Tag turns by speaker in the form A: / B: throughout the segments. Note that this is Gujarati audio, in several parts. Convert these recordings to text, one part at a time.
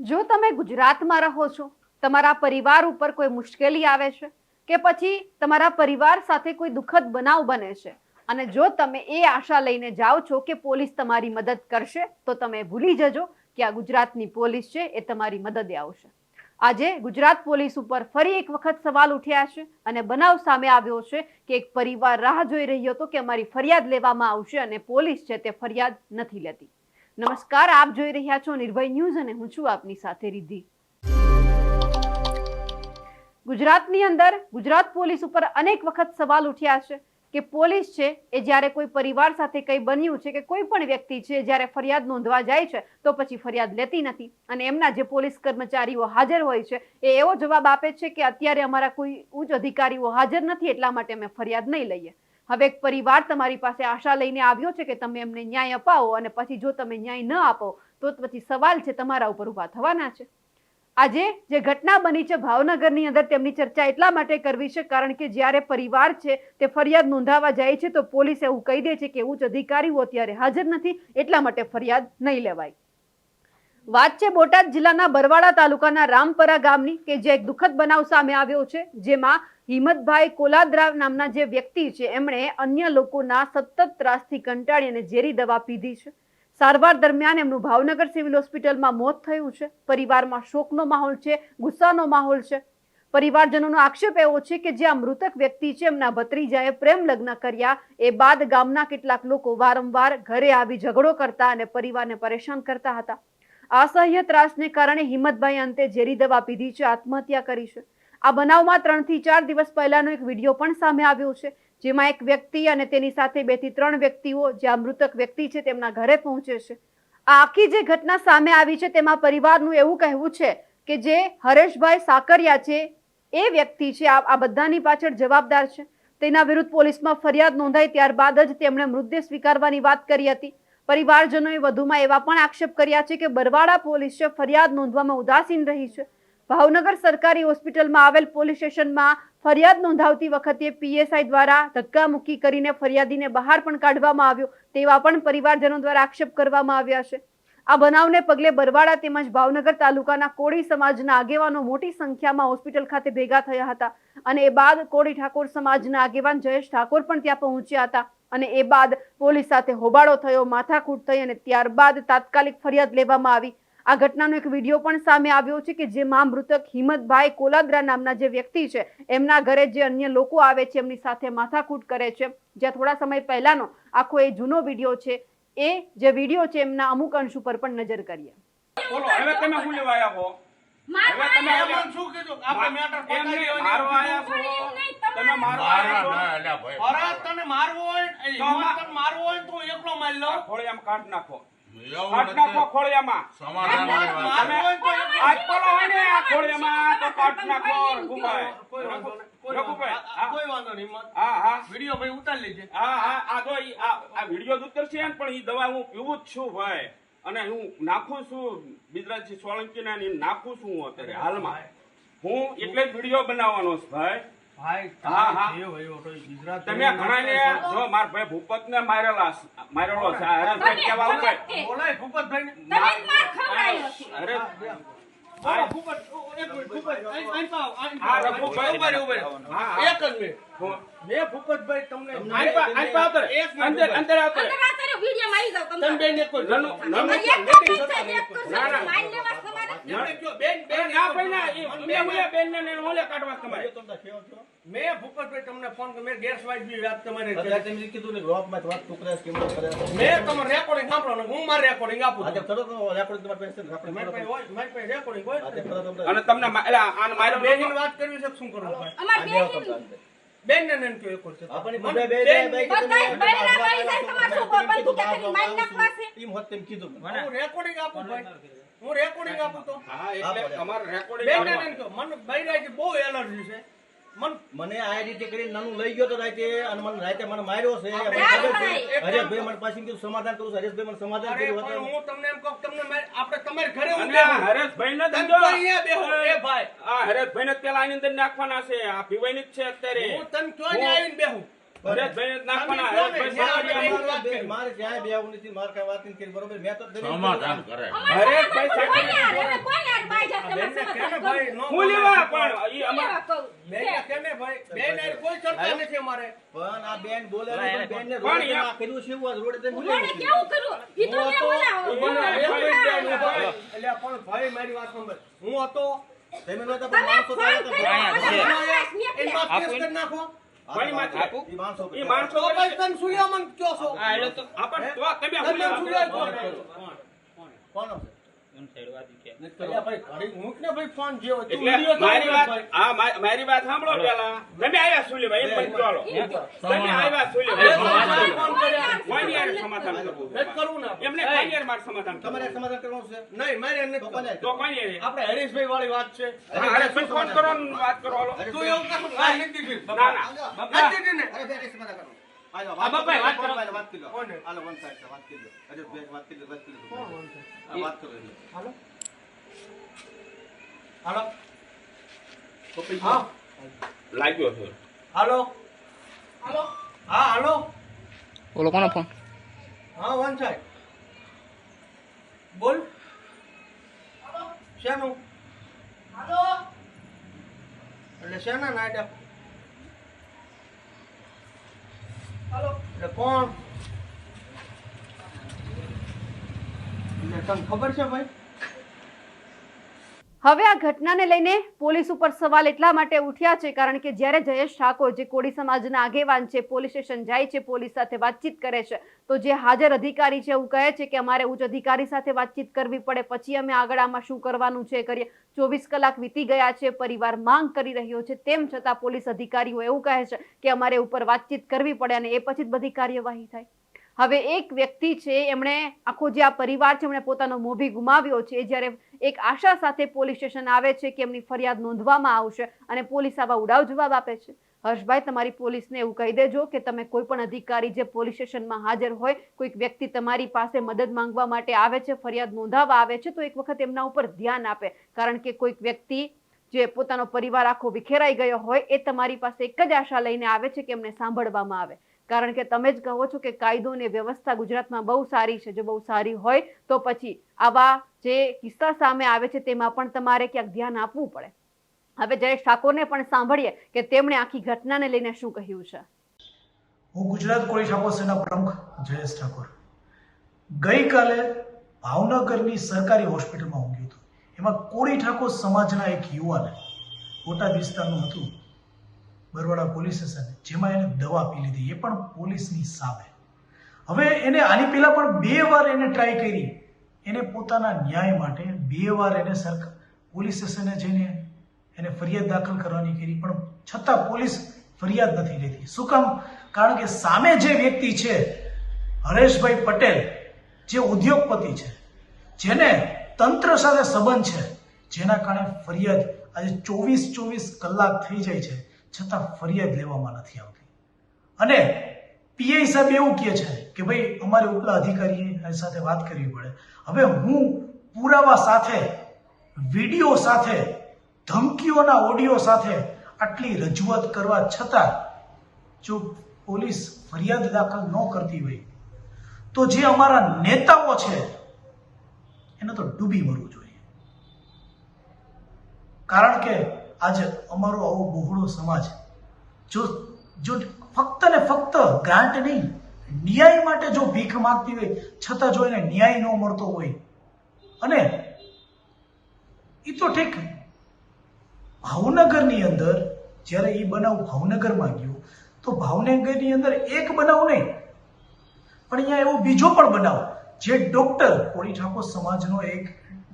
A: જો તમે ગુજરાતમાં રહો છો, તમારા પરિવાર ઉપર કોઈ મુશ્કેલી આવે છે, કે પછી તમારા પરિવાર સાથે કોઈ દુઃખદ બનાવ બને છે, અને જો તમે એ આશા લઈને જાઓ છો કે પોલીસ તમારી મદદ કરશે, તો તમે ભૂલી જજો કે આ ગુજરાતની પોલીસ છે, એ તમારી મદદે આવશે. આજે ગુજરાત પોલીસ ઉપર ફરી એક વખત સવાલ ઉઠ્યા છે, અને બનાવ સામે આવ્યો છે કે એક પરિવાર રાહ જોઈ રહ્યો હતો કે અમારી ફરિયાદ લેવામાં આવશે અને પોલીસ છે તે ફરિયાદ નથી લેતી. નમસ્કાર, આપ જોઈ રહ્યા છો નિર્ભય ન્યૂઝ અને હું છું આપની સાથે રિદ્ધિ. ગુજરાતની અંદર ગુજરાત પોલીસ ઉપર અનેક વખત સવાલ ઉઠ્યા છે કે પોલીસ છે એ જ્યારે કોઈ પરિવાર સાથે કંઈ બન્યું છે કે કોઈ પણ વ્યક્તિ છે જ્યારે ફરિયાદ નોંધવા જાય છે તો પછી ફરિયાદ લેતી નથી. અને એમના જે પોલીસ કર્મચારીઓ હાજર હોય છે એ એવો જવાબ આપે છે કે અત્યારે અમારા કોઈ ઉચ્ચ અધિકારીઓ હાજર નથી એટલા માટે અમે ફરિયાદ નહીં લઈએ. હવે એક પરિવાર તમારી પાસે આશા લઈને આવ્યો છે કે તમે એમને ન્યાય અપાવો અને પછી જો તમે ન્યાય ન આપો, તો પછી સવાલ છે તમારા ઉપર ઊભા થવાના છે. આજે જે ઘટના બની છે ભાવનગરની અંદર તેમની ચર્ચા એટલા માટે કરવી છે કારણ કે જ્યારે પરિવાર છે તે ફરિયાદ નોંધાવા જાય છે તો પોલીસ એવું કહી દે છે કે ઉચ્ચ અધિકારીઓ અત્યારે હાજર નથી, એટલા માટે ફરિયાદ નહીં લેવાય. વાત છે બોટાદ જિલ્લાના બરવાડા તાલુકાના રામપરા ગામની કે જે એક દુઃખદ બનાવ સામે આવ્યો છે, જેમાં હિંમતભાઈ કોલાદ્રાવ નામના જે વ્યક્તિ છે, એમણે અન્ય લોકોના સતત ત્રાસથી કંટાળી અને ઝેરી દવા પીધી છે. સારવાર દરમિયાન એમનું ભાવનગર સિવિલ હોસ્પિટલમાં મોત થયું છે. પરિવારમાં શોકનો માહોલ છે, ગુસ્સાનો માહોલ છે. પરિવારજનોનો આક્ષેપ એવો છે કે જે આ મૃતક વ્યક્તિ છે, એમના ભત્રીજાએ પ્રેમ લગ્ન કર્યા. એ બાદ ગામના કેટલાક લોકો વારંવાર ઘરે આવી ઝઘડો કરતા અને પરિવારને પરેશાન કરતા હતા. અસહ્ય ત્રાસને કારણે હિંમતભાઈ અંતે ઝેરી દવા પીધી છે, આત્મહત્યા કરી છે. આ બનાવમાં ત્રણથી ચાર દિવસ પહેલાનો એક વીડિયો પણ સામે આવ્યો છે, જેમાં એક વ્યક્તિ અને તેની સાથે બેથી ત્રણ વ્યક્તિઓ, જે આ મૃતક વ્યક્તિ છે, તેમના ઘરે પહોંચે છે. આ આખી જે ઘટના સામે આવી છે, તેમાં પરિવારનું એવું કહેવું છે કે જે હરેશભાઈ સાકરિયા છે, એ વ્યક્તિ છે, આ બધાની પાછળ જવાબદાર છે. તેના વિરુદ્ધ પોલીસમાં ફરિયાદ નોંધાઈ ત્યારબાદ જ તેમણે મૃતદેહ સ્વીકારવાની વાત કરી હતી. પરિવારજનોએ વધુમાં એવા પણ આક્ષેપ કર્યા છે કે બરવાડા પોલીસ છે, ફરિયાદ નોંધવામાં ઉદાસીન રહી છે. ભાવનગર સરકારી હોસ્પિટલમાં આવેલ પોલીસ સ્ટેશનમાં ફરિયાદ નોંધાવતી વખતે પીએસઆઈ દ્વારા ધક્કામુક્કી કરીને ફરિયાદીને બહાર પણ કાઢવામાં આવ્યો, તેવા પણ પરિવારજનો દ્વારા આક્ષેપ કરવામાં આવ્યા છે. આ બનાવને પગલે બરવાડા તેમજ ભાવનગર તાલુકાના કોળી સમાજના આગેવાનો મોટી સંખ્યામાં હોસ્પિટલ ખાતે ભેગા થયા હતા અને એ બાદ કોળી ઠાકોર સમાજના આગેવાન જયેશ ઠાકોર પણ ત્યાં પહોંચ્યા હતા અને એ બાદ પોલીસ સાથે હોબાળો થયો, માથાકૂટ થઈ અને ત્યારબાદ તાત્કાલિક ફરિયાદ લેવામાં આવી. આ ઘટનાનો એક વીડિયો પણ સામે આવ્યો છે કે જેમાં મૃતક હિંમતભાઈ કોલાદરા નામના જે વ્યક્તિ છે એમના ઘરે જે અન્ય લોકો આવે છે એમની સાથે માથાકૂટ કરે છે. જ્યાં થોડા સમય પહેલાનો આખો એ જૂનો વીડિયો છે એ જે વીડિયો છે એમના અમુક અંશ ઉપર પણ નજર કરીએ.
B: બોલો હવે તમે શું લેવા આવ્યા છો? હવે તમે
C: એમાં શું કીધું? આપણે મેટર પતાવી
B: મારવા આવ્યા છો. તમે મારવા આવ્યા
D: ના
C: અરે તને મારવું હોય
B: તો
C: હિંમત તને મારવું હોય ને એકલો મારી લો
B: ખોળિયામાં કાઢ નાખો. કાઢ નાખો ખોળિયામાં
D: સમાધાનની વાત.
C: મારવું હોય ને તો એકલો
B: આજ પેલો હોય ને આ ખોળિયામાં તો કાઢ નાખો રઘુભાઈ.
C: કોઈ વાંધો નહીં, કોઈ વાંધો
B: રઘુભાઈ,
C: નહીં.
B: હા.
C: કોઈ વાંધો નહીં હિંમત.
B: હા હા
C: વીડિયો ભાઈ ઉતારી લેજે
B: હા હા આ જો આ આ વીડિયો જ ઉતરશે પણ એ દવા હું પીવું જ છું ભાઈ અને હું નાખું છું બિજરાજી સોલંકીના ને નાખું છું હું અત્યારે હાલમાં હું એટલે જ વીડિયો બનાવવાનો છું ભાઈ તમે ઘણાને જો માર ભાઈ ભૂપતને મારેલા મારેલો છે હરેશભાઈ કેવા ઊભા
C: બોલાય.
B: અરે
C: ભૂપતભાઈ તમને
B: આઈ પા- આઈ પા આવતો રે. અંદર અંદર
C: બેન
B: નનુ- નનુ-
C: બેન, બેન,
B: ભાઈ ઈ
C: બેન મેં ભૂપતભાઈ તમને ફોન કર્યો મેં ગેરસવાજબી વાત તમારે
E: કીધું ને વાત ટુકડા સ્કીમ
C: મેં તમારે રેકોર્ડિંગ સાંભળો હું મારે રેકોર્ડિંગ આપું.
E: તો રેકોર્ડિંગ તમારી પાસે છે
C: મારી હોય, મારી પાસે રેકોર્ડિંગ.
E: તો
B: અને તમને એટલે આને માર્યો
C: બેનની વાત કરવી છે કે શું કરવું ભાઈ?
E: તો.
C: બેન ને ને કયો એક છે. આપણી
E: બધા બે- બે- બે આપણે
F: બાઈ જાય, તમારે શું કોઈ બંદૂક કરી મારી નાખવા છે?
E: એમ હોત તેમ કીધું મને.
C: રેકોર્ડિંગ આપો ભાઈ હું રેકોર્ડિંગ આપું તો.
B: હા એટલે તમારે રેકોર્ડિંગ
C: બેન કહો, મને બૈરાજી બહુ એલર્જી છે. મન
E: મને આ રીતે કરીને નાનું લઈ ગયો તો રાતે અને મને રાતે મને માર્યો છે. હરેશભાઈ મને પાછી કીધું સમાધાન કરું હરેશભાઈ મને સમાધાન કર્યું હતું.
C: હું તમને એમ કહું તમને આપણે તમારે ઘરે હું
B: હરેશભાઈ
C: ને
B: ધંધો.
C: અહીંયા બેહો, એ ભાઈ.
B: આ હરેશભાઈ ને પેલા આની અંદર નાખવાના છે. આ પીવાની જ છે અત્યારે.
C: હું તને ક્યાં ને આવીને બેહું? ભાઈ
B: પણ
C: બેન
E: બેન
C: ના,
E: કર્યું છે
C: પણ મારી વાત સાંભળ. હું હતો
E: તમે પણ માણસો
C: નાખો.
B: ભાઈ, માથે.
E: માણસો
B: ઈ માણસો
C: ભાઈ તન સુયા મન કયો છો
B: આ એટલે તો આપણ તો
C: તમે
B: લેવા
C: કોણ?
E: કોણ?
C: કોણ
B: મારી વાત
C: ભાઈ.
B: હા મા- મારી વાત સાંભળો પેલા. તમે આવ્યા એમ ચાલો. તમે સમાધાન કરવું એમને કોઈ યાર મારે સમાધાન
E: તમારે સમાધાન કરવાનું છે?
C: નહીં મારે
E: તો
B: કોઈ
C: આપણે હરીશભાઈ વાળી વાત છે.
B: હા, ફોન કરો વાત કરો
C: તું એવું કર હા, નથી દીધી.
B: ના ના.
C: નથી દીધી ને.
E: અરે બેન, એક સમાધાન કરો. હાલો,
B: હા, બાપા, વાત
E: કરો.
B: કરો.
E: હાલો, વાત કરી લો.
C: કોને?
E: હાલો, one side છે, વાત કરી લો. અરે બેન, વાત કરી લો, વાત કરી લો.
C: કોણ વાંધો?
E: હા, વાત કરો એટલે.
C: હાલો હાલો
E: પપ્પી
C: હા
B: લાગ્યો છે
C: હાલો હાલો હા હાલો
D: બોલો કોનો ફોન
C: હા વન સાઈડ બોલ શેનું એટલે શેના નાયડા એટલે કોણ? તમને ખબર છે ભાઈ?
A: હવે આ ઘટનાને લઈને પોલીસ ઉપર સવાલ એટલા માટે ઉઠ્યા છે, કારણ કે જ્યારે જયેશ ઠાકોર, જે કોળી સમાજના આગેવાન છે, પોલીસ સ્ટેશન જાય છે, પોલીસ સાથે વાતચીત કરે છે, તો જે હાજર અધિકારી છે એવું કહે છે કે અમારે ઉચ્ચ અધિકારી સાથે વાતચીત કરવી પડે, પછી અમે આગળ આમાં શું કરવાનું છે, કરીએ. ચોવીસ કલાક વીતી ગયા છે, પરિવાર માંગ કરી રહ્યો છે, તેમ છતાં પોલીસ અધિકારીઓ એવું કહે છે કે અમારે ઉપર વાતચીત કરવી પડે અને એ પછી જ બધી કાર્યવાહી થાય. હવે એક વ્યક્તિ છે, એમણે આખો જે આ પરિવાર છે, એમણે પોતાનો મોભી ગુમાવ્યો છે જ્યારે એક આશા સાથે પોલીસ સ્ટેશન આવે છે કે એમની ફરિયાદ નોંધવામાં આવશે અને પોલીસ આવા ઉડાવ જવાબ આપે છે. હર્ષભાઈ, તમારી પોલીસને એવું કહી દેજો કે તમે કોઈ પણ અધિકારી જે પોલીસ સ્ટેશનમાં હાજર હોય, કોઈક વ્યક્તિ તમારી પાસે મદદ માંગવા માટે આવે છે, ફરિયાદ નોંધાવવા આવે છે, તો એક વખત એમના ઉપર ધ્યાન આપે. કારણ કે કોઈક વ્યક્તિ જે પોતાનો પરિવાર આખો વિખેરાઈ ગયો હોય, એ તમારી પાસે એક જ આશા લઈને આવે છે કે એમને સાંભળવામાં આવે. કારણ કે તમે જ કહો છો કે કાયદો અને વ્યવસ્થા ગુજરાતમાં બહુ સારી છે. જો બહુ સારી હોય તો પછી આવા જે કિસ્સા સામે આવે છે તેમાં પણ તમારે ક્યાંક ધ્યાન આપવું પડે. હવે જયેશ ઠાકોરને પણ સાંભળીએ કે તેમણે આખી ઘટનાને લઈને શું કહ્યું છે.
G: હું ગુજરાત કોળી ઠાકોર સેના પ્રમુખ જયેશ ઠાકોર. ગઈકાલે ભાવનગરની સરકારી હોસ્પિટલમાં હું ગયો એમાં કોળી ઠાકોર સમાજના એક યુવાને બોટાદ વિસ્તારનું હતું. Barwada police station. જેમાં એને દવા પી લીધી. એ પણ પોલીસની સામે. હવે એને આની પહેલા પણ બે વાર એને ટ્રાય કરી. એને પોતાના ન્યાય માટે બે વાર એને સરકાર પોલીસ સ્ટેશને જઈને એને ફરિયાદ દાખલ કરવાની કરી. પણ છતાં પોલીસ ફરિયાદ નથી લેતી. શું કામ? કારણ કે સામે જે વ્યક્તિ છે, હરેશભાઈ પટેલ, જે ઉદ્યોગપતિ છે, જેને તંત્ર સાથે સંબંધ છે, જેના કારણે ફરિયાદ આજે ચોવીસ ચોવીસ કલાક થઈ જાય છે. છતાં ફરિયાદ લેવામાં નથી આવતી. અને પીઆઈ સાહેબ એવું કહે છે કે ભાઈ, અમારે ઉપલા અધિકારીએ સાથે વાત કરવી પડે. હવે હું પુરાવા સાથે, વીડિયો સાથે, ધમકીઓના ઓડિયો સાથે આટલી રજૂઆત કરવા છતાં જો પોલીસ ફરિયાદ દાખલ ન કરતી હોય, તો જે અમારા નેતાઓ છે, એને તો ડૂબી મરવું જોઈએ. કારણ કે આજે અમારો આવો બહોળો સમાજ, જો જો ફક્ત ને ફક્ત ગ્રાન્ટ નહીં, ન્યાય માટે જો ભીખ માંગતી હોય, છતાં જો એને ન્યાય ન મળતો હોય. અને એ તો ઠીક, ભાવનગરની અંદર જ્યારે એ બનાવ ભાવનગરમાં ગયો, તો ભાવનગરની અંદર એક બનાવ નહીં, પણ અહીંયા એવો બીજો પણ બનાવ, જે ડોક્ટર કોળી ઠાકોર સમાજનો એક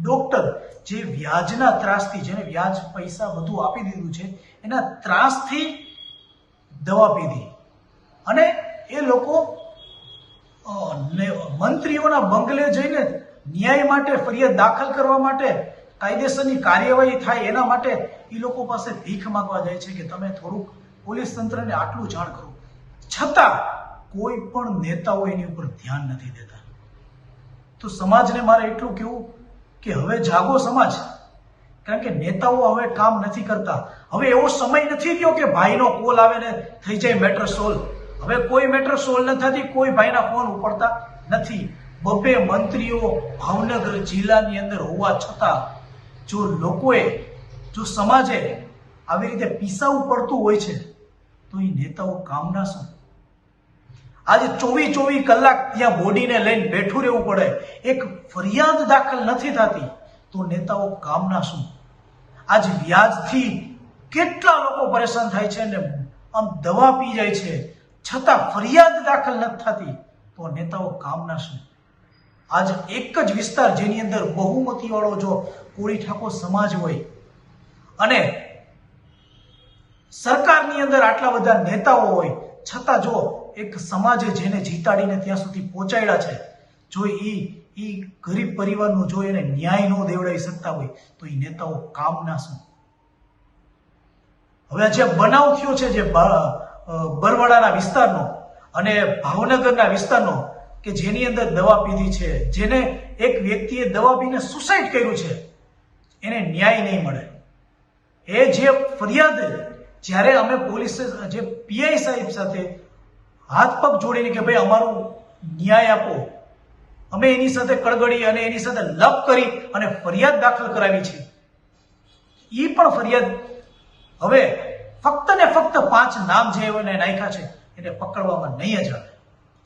G: ડોક્ટર જે વ્યાજના ત્રાસથી જેને વ્યાજ પૈસા બધું આપી દીધું છે, એના ત્રાસથી દવા પીધી અને એ લોકો મંત્રીઓના બંગલે જઈને ન્યાય માટે ફરિયાદ દાખલ કરવા માટે કાયદેસરની કાર્યવાહી થાય એના માટે એ લોકો પાસે ભીખ માંગવા જાય છે કે તમે થોડુંક પોલીસ તંત્રને આટલું જાણ કરો. છતાં કોઈ પણ નેતાઓ એની ઉપર ધ્યાન નથી દેતા. તો સમાજને મારે એટલું કહેવું કે હવે જાગો સમાજ. કારણ કે નેતાઓ હવે કામ નથી કરતા. હવે એવો સમય નથી રહ્યો કે ભાઈનો કોલ આવે ને થઈ જાય મેટર સોલ્વ. હવે કોઈ મેટર સોલ્વ ન થતી, કોઈ ભાઈના ફોન ઉપડતા નથી. બબ્બે મંત્રીઓ ભાવનગર જિલ્લાની અંદર હોવા છતાં જો લોકોએ, જો સમાજે આવી રીતે પીસાવું પડતું હોય છે, તો એ નેતાઓ કામના શું આજે ચોવીસ ચોવીસ કલાક ત્યાં બોડીને લઈને બેઠું રહેવું પડે. એક ફરિયાદ દાખલ નથી થતી. તો નેતાઓ કામના શું? આજ વ્યાજથી કેટલા લોકો પરેશાન થાય છે ને આમ દવા પી જાય છે. છતાં ફરિયાદ દાખલ નથી થતી. તો નેતાઓ કામના શું? આજ એક જ વિસ્તાર જેની અંદર બહુમતી વાળો જો કોળી ઠાકોર સમાજ હોય અને સરકારની અંદર આટલા બધા નેતાઓ હોય છતાં જો એક સમાજે જેને જીતાડીને ત્યાં સુધી પહોંચાડ્યા છે, જો એ એ ગરીબ પરિવારનું જો એને ન્યાય ન દેવડાવી શકતા હોય, તો એ નેતાઓ કામના શું? હવે જે બનાવ થયો છે જે બરવાડાના વિસ્તારનો અને ભાવનગરના વિસ્તારનો કે જેની અંદર દવા પીધી છે, જેને એક વ્યક્તિએ દવા પીને સુસાઇડ કર્યું છે, એને ન્યાય નહીં મળે. એ જે ફરિયાદ જ્યારે અમે પોલીસ, જે પીઆઈ સાહેબ સાથે હાથ પગ જોડીને કે ભાઈ અમારું ન્યાય આપો, અમે એની સાથે કળગડી અને એની સાથે લપ કરી અને ફરિયાદ દાખલ કરાવી છે એ પણ ફરિયાદ હવે ફક્ત ને ફક્ત પાંચ નામ જે એને નાખ્યા છે, એને પકડવામાં નહીં જ આવે.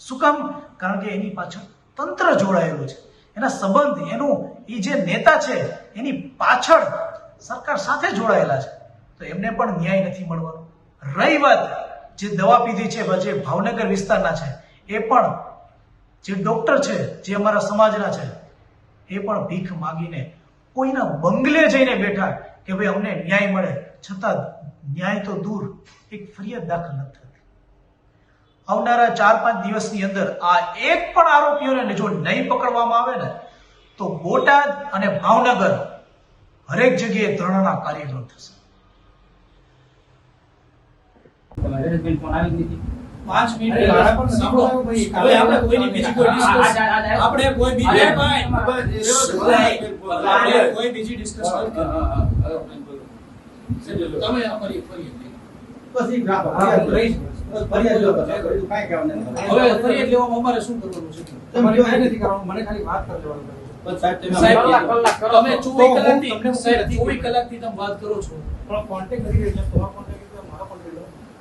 G: શું કામ? કારણ કે એની પાછળ તંત્ર જોડાયેલું છે. એના સંબંધ, એનું એ જે નેતા છે, એની પાછળ સરકાર સાથે જોડાયેલા છે. તો એમને પણ ન્યાય નથી મળવાનો. રહી વાત જે દવા પીધી છે જે ભાવનગર વિસ્તારના છે, એ પણ જે ડોક્ટર છે, જે અમારા સમાજના છે, એ પણ ભીખ માગીને કોઈના બંગલે જઈને બેઠા કે ભાઈ અમને ન્યાય મળે. છતાં ન્યાય તો દૂર, એક ફરિયાદ દાખલ નથી થતી. આવનારા ચાર પાંચ દિવસની અંદર આ એક પણ આરોપીઓને જો નહીં પકડવામાં આવે ને, તો બોટાદ અને ભાવનગર હરેક જગ્યાએ ધરણાના કાર્યક્રમ થશે.
H: પાંચ મિનિટ સાંભળો હવે આપણે કોઈની બીજી કોઈ ડિસ્કસ આપણે કોઈ બીજી આપણે કોઈ બીજી ડિસ્કસ તમે અમારી ફરી હવે ફરિયાદ લેવામાં અમારે શું કરવાનું છે સાહેબ તમે ચોવીસ કલાકથી સાહેબ ચોવીસ કલાકથી તમે વાત કરો છો પણ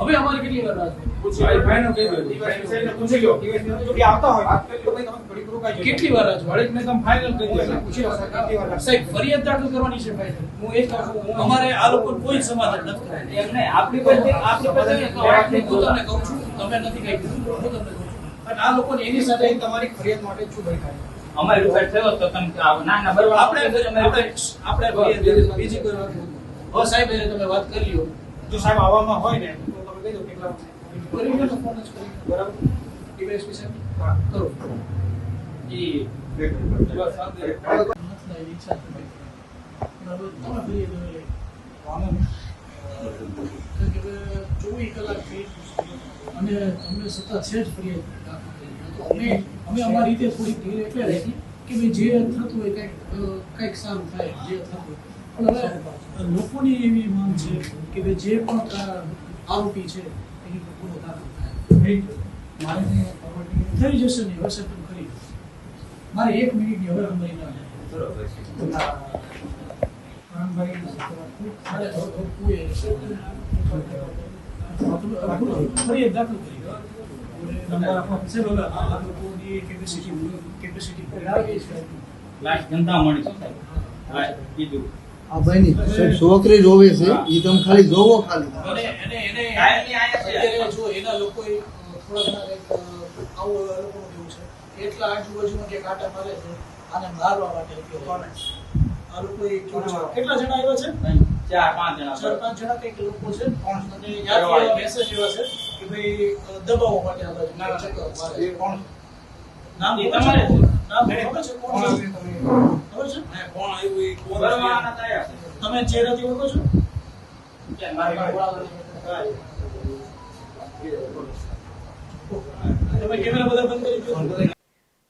H: હવે અમારે કેટલી વાર રાહ જોવી? કેટલી વાર રાહ જોવી? સાહેબ ફરિયાદ દાખલ કરવાની છે ભાઈ. હું એક કહું અમારે આ લોકો કોઈ સમાધાન નથી કરવાનું. આપણી પાસે આપણી પાસે હું તમને કહું છું તમે નથી કહી હું તમને કહું છું. અને આ લોકોને એની સાથે તમારી ફરિયાદ માટે શું ભાઈ થાય?
I: અમારી ઉપર થયો તો તમે ના ના બરોબર.
H: આપણે આપણે આપણે બીજી કોઈ વાત હવે સાહેબ તમે વાત કરી લો.
C: જો સાહેબ આવવામાં હોય ને
H: અમારી રીતે રાખી કે ભાઈ જે થતું હોય કંઈક કંઈક સારું થાય જે લોકોની એવી માંગ છે કે જે પણ આ આરોપી છે? એની ગુનો દાખલ થાય. મારે થઈ જશે ને હવે સેટલ કરી મારે એક મિનિટની હવે અમારી ના જાય. મારે થોડું- થોડું દાખલ કરી સાહેબ, હવે આ લોકોની capacity- capacity પૂરી થઈ ગઈ છે.
I: લાસ્ટ જનતા મળી છે કીધું
J: આ ભાઈની. સાહેબ છોકરી જોવે છે એ તમે ખાલી જોવો ખાલી.
H: એને આવું લોકોનું છે. એટલા આજુબાજુમાં કાંટા મારે છે આને મારવા માટે. આ કેટલા જણા આવ્યા છે?
I: ચાર પાંચ જણા.
H: ચાર પાંચ જણા કંઈક લોકો છે. અને મેસેજ એવા છે કે ભાઈ દબાવવા માટે આ બાજુ. નામ
I: તમારે
H: નામ ખબર છે? કોણ? છે? ખબર છે
I: કરવાના તૈયાર છે.
H: તમે ચહેરાથી ઓળખો છો
I: કેમ મારી પાસે?
H: તમે કેમેરા બધા બંધ કરી દો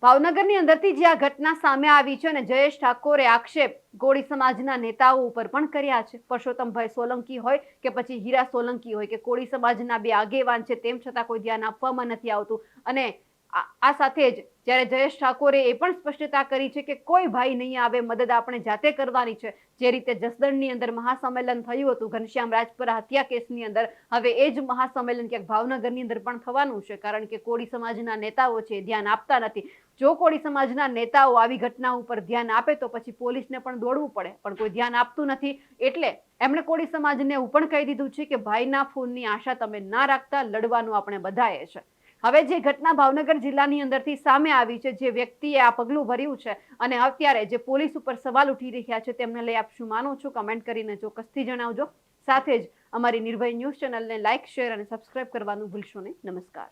A: ભાવનગરની અંદરથી જે આ ઘટના સામે આવી છે અને જયેશ ઠાકોરે આક્ષેપ કોળી સમાજના નેતાઓ ઉપર પણ કર્યા છે પરસોત્તમભાઈ સોલંકી હોય કે પછી હીરા સોલંકી હોય કે કોળી સમાજના બે આગેવાન છે તેમ છતાં કોઈ ધ્યાન આપવામાં નથી આવતું અને આ સાથે જ જ્યારે જયેશ ઠાકોરે એ પણ સ્પષ્ટતા કરી છે કે કોઈ ભાઈ નહીં આવે, મદદ આપણે જાતે કરવાની છે. જે રીતે જસદણની અંદર મહાસંમેલન થયું હતું, ઘનશ્યામ રાજપરા હત્યા કેસની અંદર. હવે એ જ મહાસંમેલન ક્યાંક ભાવનગરની અંદર પણ થવાનું છે, કારણ કે કોળી સમાજના નેતાઓ છે ધ્યાન આપતા નથી. જો કોળી સમાજના નેતાઓ આવી ઘટના ઉપર ધ્યાન આપે તો પછી પોલીસને પણ દોડવું પડે, પણ કોઈ ધ્યાન આપતું નથી. એટલે એમણે કોળી સમાજને એવું પણ કહી દીધું છે કે ભાઈના ફોનની આશા તમે ના રાખતા, લડવાનું આપણે બધાએ છે. હવે જે ઘટના ભાવનગર જિલ્લાની અંદરથી સામે આવી છે, જે વ્યક્તિએ આ પગલું ભર્યું છે અને અત્યારે જે પોલીસ ઉપર સવાલ ઉઠી રહ્યા છે, તેમને લઈ આપ શું માનો છો? કમેન્ટ કરીને ચોક્કસથી જણાવજો. સાથે જ અમારી નિર્ભય ન્યૂઝ ચેનલને લાઇક શેર અને સબસ્ક્રાઇબ કરવાનું ભૂલશો નહીં. નમસ્કાર.